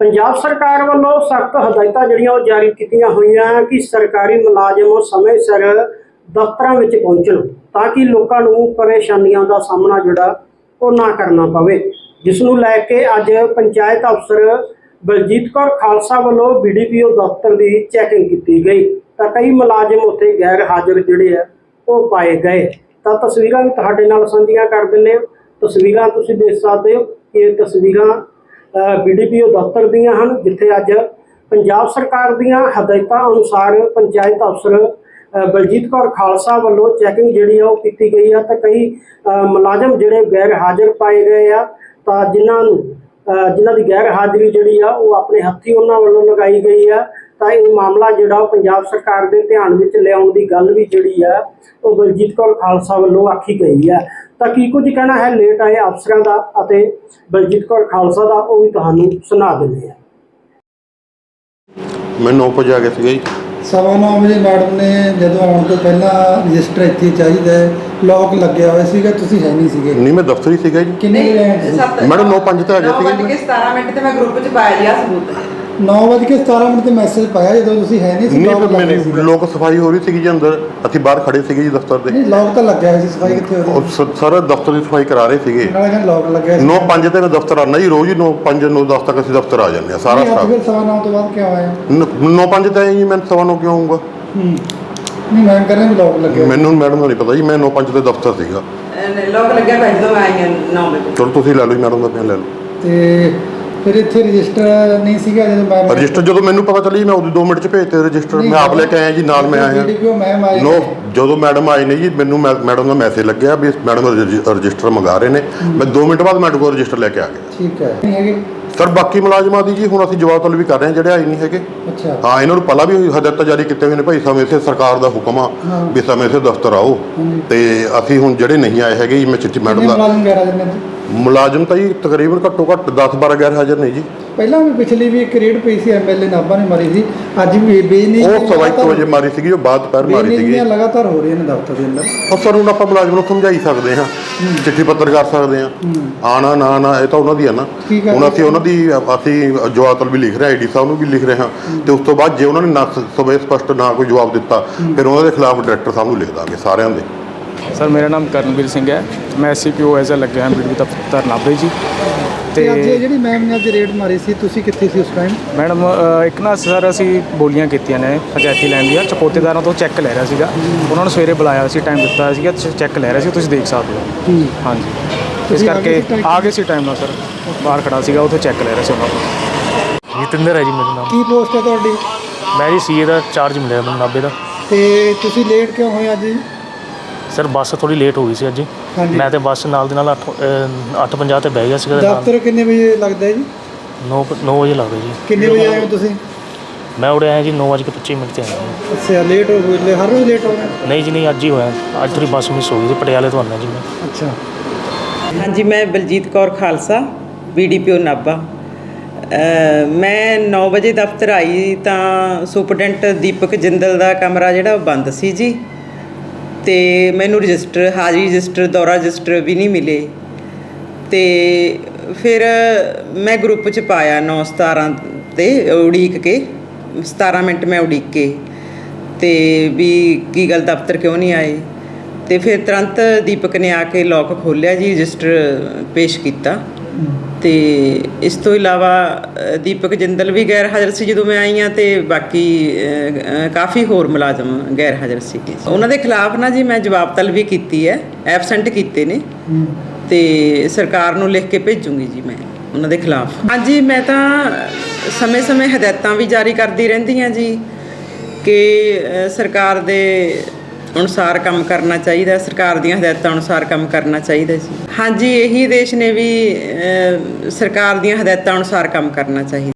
ਪੰਜਾਬ ਸਰਕਾਰ ਵੱਲੋਂ ਸਖਤ ਹਦਾਇਤਾਂ ਜਿਹੜੀਆਂ ਉਹ ਜਾਰੀ ਕੀਤੀਆਂ ਹੋਈਆਂ ਕਿ ਸਰਕਾਰੀ ਮੁਲਾਜ਼ਮ ਸਮੇਂ ਸਿਰ ਦਫ਼ਤਰਾਂ ਵਿੱਚ ਪਹੁੰਚਣ ਤਾਂ ਕਿ ਲੋਕਾਂ ਨੂੰ ਪਰੇਸ਼ਾਨੀਆਂ ਦਾ ਸਾਹਮਣਾ ਜਿਹੜਾ ਉਹ ਨਾ ਕਰਨਾ ਪਵੇ। ਜਿਸ ਨੂੰ ਲੈ ਕੇ ਅੱਜ ਪੰਚਾਇਤ ਅਫਸਰ ਬਲਜੀਤ ਕੌਰ ਖਾਲਸਾ ਵੱਲੋਂ ਬੀਡੀਪੀਓ ਦਫ਼ਤਰ ਦੀ ਚੈਕਿੰਗ ਕੀਤੀ ਗਈ। ਤਾਂ ਕਈ ਮੁਲਾਜ਼ਮ ਉੱਥੇ ਗੈਰ ਹਾਜ਼ਰ ਜਿਹੜੇ ਆ, ਉਹ ਪਾਏ ਗਏ। ਤਾਂ ਤਸਵੀਰਾਂ ਵੀ ਤੁਹਾਡੇ ਨਾਲ ਸਾਂਝੀਆਂ ਕਰ ਦਿੰਦੇ ਹਾਂ। ਤਸਵੀਰਾਂ ਤੁਸੀਂ ਦੇਖ ਸਕਦੇ ਹੋ ਕਿ ਇਹ ਤਸਵੀਰਾਂ ਬੀਡੀਪੀਓ ਦਫ਼ਤਰ ਦੀਆਂ ਹਨ, ਜਿੱਥੇ ਅੱਜ ਪੰਜਾਬ ਸਰਕਾਰ ਦੀਆਂ ਹਦਾਇਤਾਂ ਅਨੁਸਾਰ ਪੰਚਾਇਤ ਅਫਸਰ ਬਲਜੀਤ ਕੌਰ ਖਾਲਸਾ ਵੱਲੋਂ ਚੈਕਿੰਗ ਜਿਹੜੀ ਆ ਉਹ ਕੀਤੀ ਗਈ ਆ, ਤਾਂ ਕਈ ਮੁਲਾਜ਼ਮ ਜਿਹੜੇ ਗੈਰ ਹਾਜ਼ਰ ਪਾਏ ਗਏ ਆ, ਤਾਂ ਜਿਨ੍ਹਾਂ ਨੂੰ ਜਿਨ੍ਹਾਂ ਦੀ ਗੈਰ ਹਾਜ਼ਰੀ ਜਿਹੜੀ ਆ, ਉਹ ਆਪਣੇ ਹੱਥੀ ਉਹਨਾਂ ਵੱਲੋਂ ਲਗਾਈ ਗਈ ਆ। ਤਾਂ ਇਹ ਮਾਮਲਾ ਜਿਹੜਾ ਉਹ ਪੰਜਾਬ ਸਰਕਾਰ ਦੇ ਧਿਆਨ ਵਿੱਚ ਲਿਆਉਣ ਦੀ ਗੱਲ ਵੀ ਜਿਹੜੀ ਆ ਉਹ ਬਲਜੀਤ ਕੌਰ ਖਾਲਸਾ ਵੱਲੋਂ ਆਖੀ ਗਈ ਆ। ਤਾਂ ਕੀ ਕੁਝ ਕਹਿਣਾ ਹੈ ਲੇਟ ਆਏ ਅਫਸਰਾਂ ਦਾ ਅਤੇ ਬਲਜੀਤ ਕੌਰ ਖਾਲਸਾ ਦਾ ਉਹ ਵੀ ਤੁਹਾਨੂੰ ਸੁਣਾ ਦਿੰਦੇ ਆ। ਮੈਂ 9 ਵਜੇ ਆ ਗਿਆ ਸੀਗਾ ਜੀ। ਸਵਾ ਨੌ ਵਜੇ ਮੈਡਮ ਨੇ ਜਦੋਂ ਆਉਣ ਤੋਂ ਪਹਿਲਾਂ ਰਜਿਸਟਰ ਇੱਥੇ ਚਾਹੀਦਾ ਹੈ ਲੌਕ ਲੱਗਿਆ ਹੋਇਆ ਸੀਗਾ ਤੁਸੀਂ ਹੈ ਨਹੀਂ ਸੀਗੇ। ਨਹੀਂ ਮੈਂ ਦਫ਼ਤਰ ਸੀਗਾ ਜੀ। ਕਿੰਨੇ ਵਜੇ ਆਏ ਤੁਸੀਂ ਮੈਡਮ 9:05 ਤੇ ਆ ਗਿਆ ਸੀਗਾ ਜੀ ਕੇ 17 ਮਿੰਟ ਤੇ ਮੈਂ ਗਰੁੱਪ 'ਚ ਪਾਇਆ ਲਿਆ ਸਬੂਤ। 9:17 ਮਿੰਟ ਤੇ ਮੈਸੇਜ ਪਾਇਆ ਜਦੋਂ ਤੁਸੀਂ ਹੈ ਨਹੀਂ ਸੀ ਨਹੀਂ lock ਪਰ ਲੱਗਿਆ ਮੇਰੀ ਸੀਗਾ। ਲੋਕ ਸਫ਼ਾਈ ਹੋ ਰਹੀ ਸੀਗੀ ਜੀ ਅੰਦਰ। ਅਸੀਂ ਬਾਹਰ ਖੜੇ ਸੀਗੇ ਜੀ ਦਫ਼ਤਰ ਦੇ। ਨਹੀਂ ਲੌਕ ਤਾਂ ਲੱਗਿਆ ਹੋਇਆ ਸੀ ਸਫ਼ਾਈ ਕਿੱਥੇ ਹੋ ਉਹ ਰਹੀ ਸ- ਸਾਰਾ ਦਫ਼ਤਰ ਦੀ ਸਫ਼ਾਈ ਕਰਾ ਰਹੇ ਸੀਗੇ। ਨਾਲੇ ਕਹਿੰਦੇ ਲੌਕ ਲੱਗਿਆ ਸੀ। 9:05 ਤੇ ਮੈਂ ਦਫ਼ਤਰ ਆਉਣਾ ਜੀ ਰੋਜ਼ ਹੀ 9:05 9:10 ਤੱਕ ਅਸੀਂ ਦਫ਼ਤਰ ਆ ਜਾਂਦੇ ਆ ਸਾਰਾ ਨਹੀਂ, ਅੱਜ ਸਟਾਫ ਫਿਰ ਸਵਾ ਨੌ ਤੋਂ ਬਾਅਦ ਕਿਉਂ ਆਏ? 9:05 ਤੇ ਜੀ ਮੈਂ ਸਵਾ ਨੂੰ ਕਿਉਂ ਆਉਂਗਾ ਹੂੰ। ਨਹੀਂ ਮੈਂ ਕਹਿੰਦਾ ਵੀ ਲੌਕ ਲੱਗਿਆ ਮੈਨੂੰ ਮੈਡਮ ਦਾ ਨਹੀਂ ਪਤਾ ਜੀ ਮੈਂ 9:05 ਤੇ ਦਫ਼ਤਰ ਸੀਗਾ। ਲੋਕ ਲੱਗਿਆ ਬੈਠ ਦੋ ਮੈਂ ਆਈ 9 ਵਜੇ। ਚਲੋ ਤੁਸੀਂ ਲੈ ਲਓ ਜੀ ਮੈਡਮ ਦਾ ਬਿਆਨ ਲੈ ਲਓ। ਤੇ ਫਿਰ ਇੱਥੇ ਰਜਿਸਟਰ ਨਹੀਂ ਸੀਗਾ ਜਦੋਂ ਮੈਂ ਰਜਿਸਟਰ ਜਦੋਂ ਮੈਨੂੰ ਪਤਾ ਚੱਲੀ ਮੈਂ ਉਹਦੀ 2 ਮਿੰਟ ਚ ਭੇਜਤੇ ਰਜਿਸਟਰ। ਮੈਂ ਆਪ ਲੈ ਕੇ ਆਇਆ ਜੀ ਨਾਲ ਮੈਂ ਆਇਆ। ਮੈਮ ਨੋ ਜਦੋਂ ਮੈਡਮ ਆਏ ਨੇ ਜੀ ਮੈਨੂੰ ਮੈਡਮ ਦਾ ਮੈਸੇਜ ਲੱਗਿਆ ਵੀ ਮੈਡਮ ਰਜਿ- ਰਜਿਸਟਰ ਮੰਗਾ ਰਹੇ ਨੇ। ਮੈਂ 2 ਮਿੰਟ ਬਾਅਦ ਮੈਡਮ ਕੋਲ ਰਜਿਸਟਰ ਲੈ ਕੇ ਆ ਗਿਆ। ਠੀਕ ਹੈ। ਨਹੀਂ ਹੈਗੇ। ਸਰ ਬਾਕੀ ਮੁਲਾਜ਼ਮਾਂ ਦੀ ਜੀ ਹੁਣ ਅਸੀਂ ਜਵਾਬ ਤਲਬ ਵੀ ਕਰ ਰਹੇ ਹਾਂ ਜਿਹੜੇ ਆਏ ਨਹੀਂ ਹੈਗੇ। ਅੱਛਾ। ਹਾਂ ਇਹਨਾਂ ਨੂੰ ਪਹਿਲਾਂ ਵੀ ਹਦਾਇਤਾਂ ਜਾਰੀ ਕੀਤੇ ਹੋਏ ਨੇ ਭਾਈ ਸਮੇਂ ਸਿਰ ਸਰਕਾਰ ਦਾ ਹੁਕਮ ਆ। ਵੀ ਸਮੇਂ ਸਿਰ ਦਫ਼ਤਰ ਆਓ। ਤੇ ਅਸੀਂ ਹੁਣ ਜਿਹੜੇ ਨਹੀਂ ਆਏ ਹੈਗੇ ਜੀ ਮੈਂ ਚਿੱਠੀ ਮੈਡਮ ਦਾ ਮੁਲਾਜ਼ਮ ਨੇ ਜੀ? ਤਾਂ ਜੀ ਤਕਰੀਬਨ ਘੱਟੋ ਘੱਟ 10 12 ਗੈਰ ਹਾਜ਼ਰ ਨੇ ਜੀ। ਪਹਿਲਾਂ ਵੀ ਪਿਛਲੀ ਵੀ ਇੱਕ ਰੇਡ ਪਈ ਸੀ ਐਮਐਲਏ ਨਾਭਾ ਨੇ ਮਾਰੀ ਸੀ। ਅੱਜ ਵੀ ਬੇਨੀ ਉਹ ਸਵਾ ਇੱਕ ਵਜੇ ਮਾਰੀ ਸੀਗੀ ਉਹ ਬਾਅਦ ਦੁਪਹਿਰ ਮਾਰੀ ਸੀਗੀ। ਲਗਾਤਾਰ ਹੋ ਰਹੀਆਂ ਨੇ ਦਫ਼ਤਰ ਦੇ ਅੰਦਰ। ਉਹ ਸਰ ਹੁਣ ਆਪਾਂ ਮੁਲਾਜ਼ਮ ਨੂੰ ਸਮਝਾਈ ਸਕਦੇ ਹਾਂ ਚਿੱਠੀ ਪੱਤਰ ਕਰ ਸਕਦੇ ਹਾਂ। ਆਣਾ ਨਾ ਨਾ ਇਹ ਤਾਂ ਉਹਨਾਂ ਦੀ ਆ ਨਾ। ਹੁਣ ਅਸੀਂ ਉਹਨਾਂ ਦੀ ਅਸੀਂ ਜਵਾਬਤਲ ਵੀ ਲਿਖ ਰਹੇ ਆਈਡੀ ਸਾਹਿਬ ਨੂੰ ਵੀ ਲਿਖ ਰਹੇ ਹਾਂ। ਤੇ ਉਸ ਤੋਂ ਬਾਅਦ ਜੇ ਉਹਨਾਂ ਨੇ ਨਾ ਸਵੇ ਸਪਸ਼ਟ ਨਾ ਕੋਈ ਜਵਾਬ ਦਿੱਤਾ ਫਿਰ ਉਹਨਾਂ ਦੇ ਖਿਲਾਫ ਡਾਇਰੈਕਟਰ ਸਾਹਿਬ ਨੂੰ ਲਿਖ ਦਾਂਗੇ ਸਾਰਿਆਂ ਦੇ। ਸਰ ਮੇਰਾ ਨਾਮ ਕਰਨਵੀਰ ਸਿੰਘ ਹੈ। ਮੈਂ ਸੀਪੀਓ ਐਜ਼ ਅ ਲੱਗਿਆ ਹਾਂ ਬੀਡੀ ਦਫ਼ਤਰ ਨਾਭੇ ਜੀ। ਤੇ ਅੱਜ ਇਹ ਤੇ ਜਿਹੜੀ ਮੈਮ ਨੇ ਅੱਜ ਰੇਡ ਮਾਰੀ ਸੀ ਤੁਸੀਂ ਕਿੱਥੇ ਸੀ ਉਸ ਟਾਈਮ ਮੈਡਮ ਅ, ਇੱਕ ਨਾ ਸਰ ਅਸੀਂ ਬੋਲੀਆਂ ਕੀਤੀਆਂ ਨੇ ਪੰਚਾਇਤੀ ਲੈਣ ਦੀਆਂ। ਚਪੋਤੇਦਾਰਾਂ ਤੋਂ ਚੈੱਕ ਲੈ ਰਿਹਾ ਸੀਗਾ। ਉਹਨਾਂ ਨੂੰ ਸਵੇਰੇ ਬੁਲਾਇਆ ਸੀ ਟਾਈਮ ਦਿੱਤਾ ਸੀਗਾ ਚੈੱਕ ਲੈ ਰਿਹਾ ਸੀ ਤੁਸੀਂ ਦੇਖ ਸਕਦੇ ਹੋ। ਹਾਂਜੀ। ਇਸ ਤੁਸੀਂ ਆ ਗਏ ਕਰਕੇ ਸੀ time ਆ ਗਏ ਸੀ ਟਾਈਮ ਨਾਲ ਸਰ। ਬਾਹਰ ਖੜਾ ਸੀਗਾ ਉੱਥੇ ਚੈੱਕ ਲੈ ਰਿਹਾ ਸੀ ਉਹਨਾਂ ਕੋਲ ਜਤਿੰਦਰ ਹੈ ਜੀ ਮੇਰਾ ਨਾਮ। ਕੀ ਪੋਸਟ ਹੈ ਤੁਹਾਡੀ? ਮੈਂ ਜੀ ਸੀਏ ਦਾ ਚਾਰਜ ਮਿਲਿਆ ਮੈਨੂੰ 90 ਦਾ। ਤੇ ਤੁਸੀਂ ਲੇਟ ਕਿਉਂ ਹੋਏ ਅੱਜ ਸਰ ਬੱਸ ਥੋੜੀ ਲੇਟ ਹੋ ਗਈ ਸੀ ਅੱਜ। ਹਾਂਜੀ। ਮੈਂ ਤੇ ਬੱਸ ਨਾਲ ਦੇ ਨਾਲ 8 8:50 ਤੇ ਬਹਿ ਗਿਆ ਸੀਗਾ ਤੇ ਨਾਲ ਦਫ਼ਤਰ ਕਿੰਨੇ ਵਜੇ ਲੱਗਦਾ ਹੈ ਜੀ? 9 9 ਵਜੇ ਲੱਗ ਗਏ ਜੀ। ਕਿੰਨੇ ਵਜੇ ਆਏ ਹੋ ਤੁਸੀਂ? ਮੈਂ ਉੜੇ ਆਇਆ ਜੀ 9:25 ਮਿੰਟ ਤੇ ਆਇਆ। ਜੀ। ਅੱਛਾ ਲੇਟ ਹੋ ਗਏ ਹਰ ਰੋਜ਼ ਲੇਟ ਹੋ ਗਏ ਨਹੀਂ ਜੀ ਨਹੀਂ ਅੱਜ ਹੀ ਹੋਇਆ। ਅੱਜ ਥੋੜੀ ਬੱਸ ਮਿਸ ਹੋ ਗਈ ਸੀ ਪਟਿਆਲੇ ਤੋਂ ਆਉਣਾ ਜੀ ਮੈਂ। ਅੱਛਾ। ਹਾਂਜੀ ਮੈਂ ਬਲਜੀਤ ਕੌਰ ਖਾਲਸਾ ਬੀਡੀਪੀਓ ਨਾਭਾ। ਅ, ਮੈਂ 9 ਵਜੇ ਦਫ਼ਤਰ ਆਈ ਤਾਂ ਸੁਪਰਡੈਂਟ ਦੀਪਕ ਜਿੰਦਲ ਦਾ ਕਮਰਾ ਜਿਹੜਾ ਉਹ ਬੰਦ ਸੀ ਜੀ। ਤੇ ਮੈਨੂੰ ਰਜਿਸਟਰ, ਹਾਜ਼ਰੀ ਰਜਿਸਟਰ, ਦੌਰਾ ਰਜਿਸਟਰ ਵੀ ਨਹੀਂ ਮਿਲੇ। ਤੇ ਫਿਰ ਮੈਂ ਗਰੁੱਪ 'ਚ ਪਾਇਆ 9 17 ਤੇ ਉਡੀਕ ਕੇ 17 ਮਿੰਟ ਮੈਂ ਉਡੀਕ ਕੇ। ਤੇ ਵੀ ਕੀ ਗੱਲ, ਦਫ਼ਤਰ ਕਿਉਂ ਨਹੀਂ ਆਏ? ਤੇ ਫਿਰ ਤੁਰੰਤ ਦੀਪਕ ਨੇ ਆ ਕੇ ਲੋਕ ਖੋਲ੍ਹਿਆ ਜੀ, ਰਜਿਸਟਰ ਪੇਸ਼ ਕੀਤਾ। ਤੇ ਇਸ ਤੋਂ ਇਲਾਵਾ ਦੀਪਕ ਜਿੰਦਲ ਵੀ ਗੈਰ ਹਾਜ਼ਰ ਸੀ ਜਦੋਂ ਮੈਂ ਆਈ ਹਾਂ ਤੇ ਬਾਕੀ ਕਾਫੀ ਹੋਰ ਮੁਲਾਜ਼ਮ ਗੈਰ ਹਾਜ਼ਰ ਸੀਗੇ। ਉਹਨਾਂ ਦੇ ਖਿਲਾਫ ਨਾ ਜੀ ਮੈਂ ਜਵਾਬ ਤਲਬੀ ਕੀਤੀ ਹੈ, ਐਬਸੈਂਟ ਕੀਤੇ ਨੇ। ਤੇ ਸਰਕਾਰ ਨੂੰ ਲਿਖ ਕੇ ਭੇਜੂੰਗੀ ਜੀ ਮੈਂ ਉਹਨਾਂ ਦੇ ਖਿਲਾਫ। ਹਾਂਜੀ, ਮੈਂ ਤਾਂ ਸਮੇਂ-ਸਮੇਂ ਹਦਾਇਤਾਂ ਵੀ ਜਾਰੀ ਕਰਦੀ ਰਹਿੰਦੀ ਹਾਂ ਜੀ ਕਿ ਸਰਕਾਰ ਦੇ ਅਨੁਸਾਰ ਕੰਮ ਕਰਨਾ ਚਾਹੀਦਾ ਸਰਕਾਰ ਦੀਆਂ ਹਦਾਇਤਾਂ ਅਨੁਸਾਰ ਕੰਮ ਕਰਨਾ ਚਾਹੀਦਾ ਜੀ। ਹਾਂਜੀ ਇਹੀ ਦੇਸ਼ ਨੇ ਵੀ ਅ, ਸਰਕਾਰ ਦੀਆਂ ਹਦਾਇਤਾਂ ਅਨੁਸਾਰ ਕੰਮ ਕਰਨਾ ਚਾਹੀਦਾ